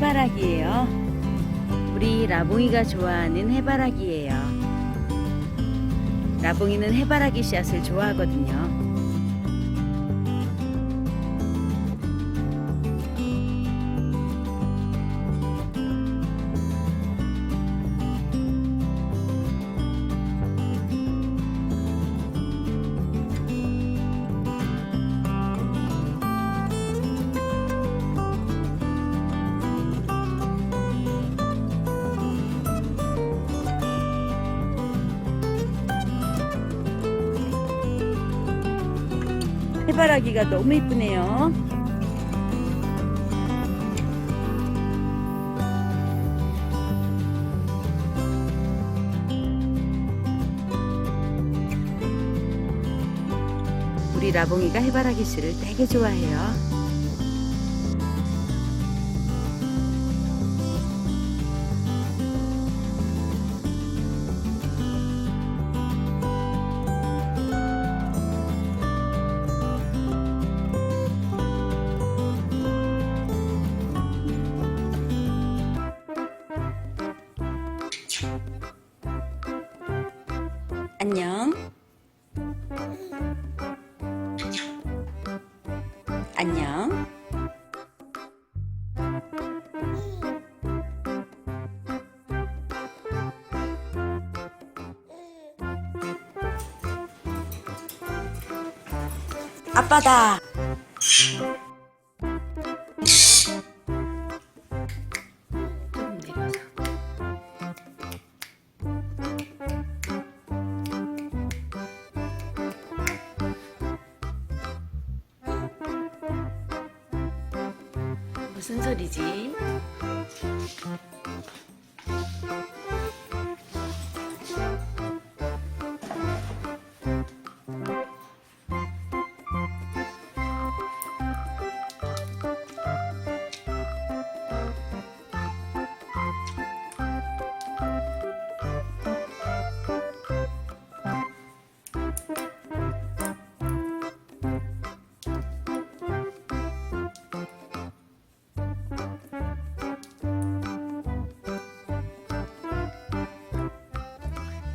해바라기예요. 우리 라봉이가 좋아하는 해바라기예요. 라봉이는 해바라기 씨앗을 좋아하거든요. 해바라기가 너무 이쁘네요. 우리 라봉이가 해바라기 씨를 되게 좋아해요. 안녕. 안녕. 아빠다. 무슨 소리지?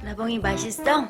라봉이 맛있어?